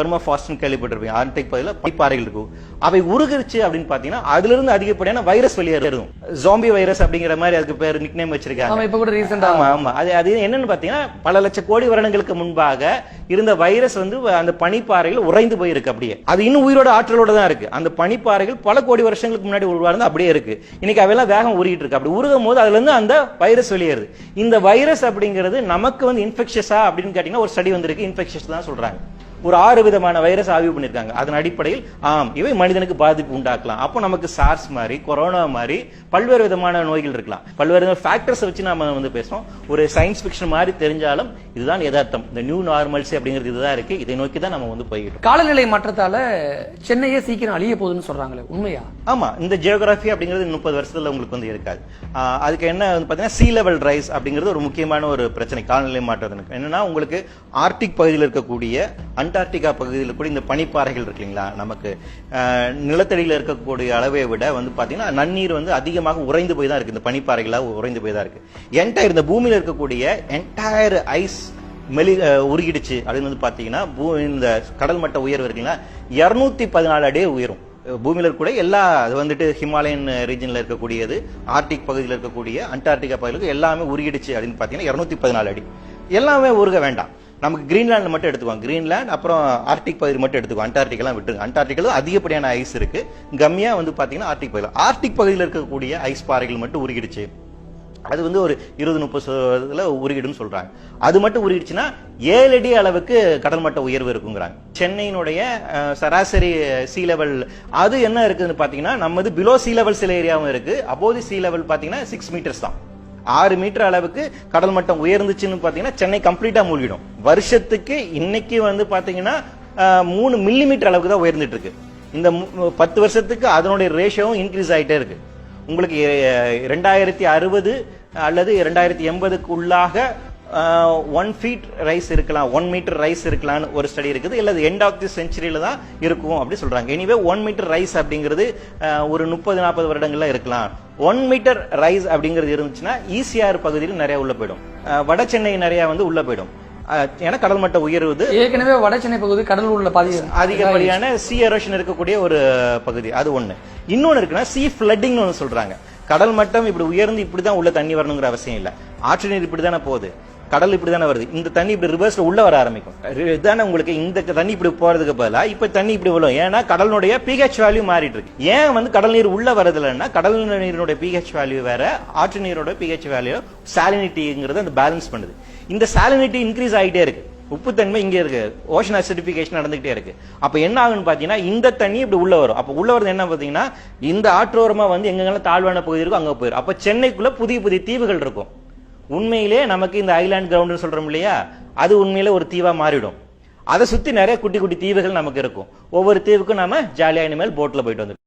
பெர்மாஃபாஸ்ட்னு கேள்விப்பட்டிருப்பீங்க. ஆர்டிக் பகுதியில் பனிப்பாறைகள் இருக்கும். அவை உருகிருச்சு அப்படின்னு பாத்தீங்கன்னா அதுல இருந்து அதிகப்படியான வைரஸ் வெளியேறும். ஜாம்பி வைரஸ் அப்படிங்கிற மாதிரி அதுக்கு பேர் நிக்நேம் வச்சிருக்காங்க. இப்ப கூட ரீசெண்டா ஆமா ஆமா. அது அது என்னன்னு பாத்தீங்கன்னா பல லட்சம் கோடி வருடங்களுக்கு முன்பாக இருந்த வைரஸ் வந்து அந்த பனிப்பாறைகள் உறைந்து போயிருக்கு அப்படியே. அது இன்னும் உயிரோட ஆற்றலோட தான் இருக்கு. அந்த பனிப்பாறைகள் பல கோடி வருஷங்களுக்கு முன்னாடி உருவாருந்து அப்படியே இருக்கு. இன்னைக்கு அவையெல்லாம் வேகம் உருகிட்டு இருக்கு. அப்படி உருகும் போது அதுல இருந்து அந்த வைரஸ் வெளியேறுது. இந்த வைரஸ் அப்படிங்கிறது நமக்கு வந்து இன்ஃபெக்ஷஸா அப்படின்னு கேட்டீங்கன்னா ஒரு ஸ்டடி வந்திருக்கு. இன்ஃபெக்ஷஸ் தான் சொல்றாங்க. ஒரு ஆறு விதமான வைரஸ் ஆய்வு பண்ணிருக்காங்க அதன் அடிப்படையில் ஆம் இவை மனிதனுக்கு பாதிப்பு உண்டாக்கலாம். அப்போ நமக்கு சார்ஸ் மாதிரி கொரோனா மாதிரி பல்வேறு விதமான நோய்கள் இருக்கலாம். பல்வேறு ஃபேக்டர்ஸ் வச்சு நாம வந்து பேசுறோம். ஒரு சயின்ஸ் ஃபிக்ஷன் மாதிரி தெரிஞ்சாலும் இதுதான் யதார்த்தம். இந்த நியூ நார்மல்ஸ் அப்படிங்கிறது இதுதான் இருக்கு. இதை நோக்கி தான் நம்ம வந்து இருக்கோம். காலநிலை மாற்றத்தால சென்னையே சீக்கிரம் அழிய போகுதுன்னு சொல்றாங்களே உண்மையா? ஆமா இந்த ஜியோகிராஃபி அப்படிங்கிறது முப்பது வருஷத்துல உங்களுக்கு வந்து இருக்காது. அதுக்கு என்ன வந்து பாத்தீங்கன்னா சீ லெவல் ரைஸ் அப்படிங்கிறது ஒரு முக்கியமான ஒரு பிரச்சனை காலநிலை மாற்றத்திற்கு. என்னன்னா உங்களுக்கு ஆர்டிக் பகுதியில் இருக்கக்கூடிய அண்டார்டிகா பகுதியில் கூட இந்த பனிப்பாறைகள் இருக்கு இல்லைங்களா? நமக்கு நிலத்தடியில் இருக்கக்கூடிய அளவை விட வந்து பார்த்தீங்கன்னா நன்னீர் வந்து அதிகமாக உறைந்து போய் தான் இருக்கு. இந்த பனிப்பாறைகளாக உறைந்து போய் தான் இருக்கு. என்டையர் இந்த பூமியில் இருக்கக்கூடிய என்டையர் ஐஸ் மெலி உருகிடுச்சு. அப்படின்னு வந்து பார்த்தீங்கன்னா பூ- இந்த கடல் மட்ட உயர்வு இருக்குங்களா இரநூத்தி பதினாலு அடியே உயரும். பூமியில் பூமியில இருக்கக்கூடிய எல்லா அது வந்துட்டு ஹிமாலயன் ரீஜனில் இருக்கக்கூடியது ஆர்டிக் பகுதியில் இருக்கக்கூடிய அண்டார்டிகா பகுதியில் எல்லாமே உருகிடுச்சு அப்படின்னு பார்த்தீங்கன்னா இரநூத்தி பதினாலு அடி. எல்லாமே உருக வேண்டாம். நமக்கு கிரீன்லாந்து மட்டும் எடுத்துக்குவோம் கிரீன்லாந்து அப்புறம் ஆர்டிக் பகுதி மட்டும் எடுத்துக்குவோம் அண்டார்டிகெல்லாம் விட்டுருங்க. அண்டார்டிகில் அதிகப்படியான ஐஸ் இருக்கு. கம்மியா வந்து பாத்தீங்கன்னா ஆர்டிக் பகுதியில். ஆர்டிக் பகுதியில் இருக்கக்கூடிய ஐஸ் பாறைகள் மட்டும் உருகிடுச்சு. அது வந்து ஒரு இருபது முப்பது சதவீதத்தில் உருகிடும்னு சொல்றாங்க. அது மட்டும் உருகிடுச்சுன்னா ஏழு அடி அளவுக்கு கடல் மட்ட உயர்வு இருக்குங்கிறாங்க. சென்னையினுடைய சராசரி சீ லெவல் அது என்ன இருக்குதுன்னு பாத்தீங்கன்னா நம்மது பிலோ சீ லெவல் சில ஏரியாவும் இருக்கு. அப்போது சீ லெவல் பாத்தீங்கன்னா சிக்ஸ் மீட்டர்ஸ் தான். ஆறு மீட்டர் அளவுக்கு கடல் மட்டம் உயர்ந்துச்சுன்னு பாத்தீங்கன்னா சென்னை கம்ப்ளீட்டா மூழ்கிடும். வருஷத்துக்கு இன்னைக்கு வந்து பாத்தீங்கன்னா மூணு மில்லி மீட்டர் அளவுக்கு தான் உயர்ந்துட்டு இருக்கு. இந்த பத்து வருஷத்துக்கு அதனுடைய ரேஷியோவும் இன்க்ரீஸ் ஆகிட்டே இருக்கு. உங்களுக்கு ரெண்டாயிரத்தி அறுபது அல்லது ரெண்டாயிரத்தி எண்பதுக்கு உள்ளாக ஒன் ஃபீட் ரைஸ் இருக்கலாம் ஒன் மீட்டர் ரைஸ் இருக்கலாம்னு ஒரு ஸ்டடி இருக்குது. இல்ல எண்ட் ஆஃப் தி செஞ்சுரியில தான் இருக்கும் அப்படி சொல்றாங்க. எனிவே ஒன் மீட்டர் ரைஸ் அப்படிங்கிறது ஒரு முப்பது நாற்பது வருடங்கள்ல இருக்கலாம். ஒன் மீட்டர் ரைஸ் அப்படிங்கிறது இருந்துச்சுன்னா ஈசிஆர் பகுதியில் நிறைய உள்ள போயிடும். வட சென்னை நிறைய வந்து உள்ள போயிடும். ஏன்னா கடல் மட்ட உயர்வுது ஏற்கனவே வட சென்னை பகுதி கடல் உள்ள பாதி அதிகப்படியான சி எரோஷன் இருக்கக்கூடிய ஒரு பகுதி அது ஒண்ணு. இன்னொன்னு இருக்குன்னா சி ஃபிளட்டிங்னு ஒன்று சொல்றாங்க. கடல் மட்டம் இப்படி உயர்ந்து இப்படி தான் உள்ள தண்ணி வரணுங்கிற அவசியம் இல்ல. ஆற்று நீர் இப்படி தானே போகுது. கடல் இப்படி தானே வருது. இந்த தண்ணி இப்படி ரிவர்ஸ்ல உள்ள வர ஆரம்பிக்கும். இதுதானே உங்களுக்கு இந்த தண்ணி இப்படி போறதுக்கு பதிலாக இப்ப தண்ணி இப்படி விழும். ஏன்னா கடலுடைய பிஹெச் வேல்யூ மாறிட்டு இருக்கு ஏன் வந்து கடல் நீர் உள்ள வரதில்லைன்னா கடல் நீரினுடைய பிஹெச் வேல்யூ வேற ஆற்று நீரோட பிஹெச் வேல்யூ சாலினிட்டிங்கிறது அந்த பேலன்ஸ் பண்ணுது. இந்த சாலினிட்டி இன்க்ரீஸ் ஆகிட்டே இருக்கு. உப்புத்தன்மை இங்க இருக்கு. ஓஷன் அசிடிபிகேஷன் நடந்துகிட்டே இருக்கு. அப்ப என்ன ஆகுன்னு பாத்தீங்கன்னா இந்த தண்ணி இப்படி உள்ள வரும். அப்ப உள்ள வரது என்ன பாத்தீங்கன்னா இந்த ஆற்றோரமா வந்து எங்கெங்கெல்லாம் தாழ்வான பகுதி இருக்கும் அங்க போயிடும் அப்ப சென்னைக்குள்ள புதிய புதிய தீவுகள் இருக்கும். உண்மையிலே நமக்கு இந்த ஐலாண்ட் கிரவுண்டுன்னு சொல்கிறோம் இல்லையா? அது உண்மையில் ஒரு தீவாக மாறிடும். அதை சுற்றி நிறைய குட்டி குட்டி தீவுகள் நமக்கு இருக்கும். ஒவ்வொரு தீவுக்கும் நம்ம ஜாலியாக இனிமேல் போட்டில் போயிட்டு வந்துடும்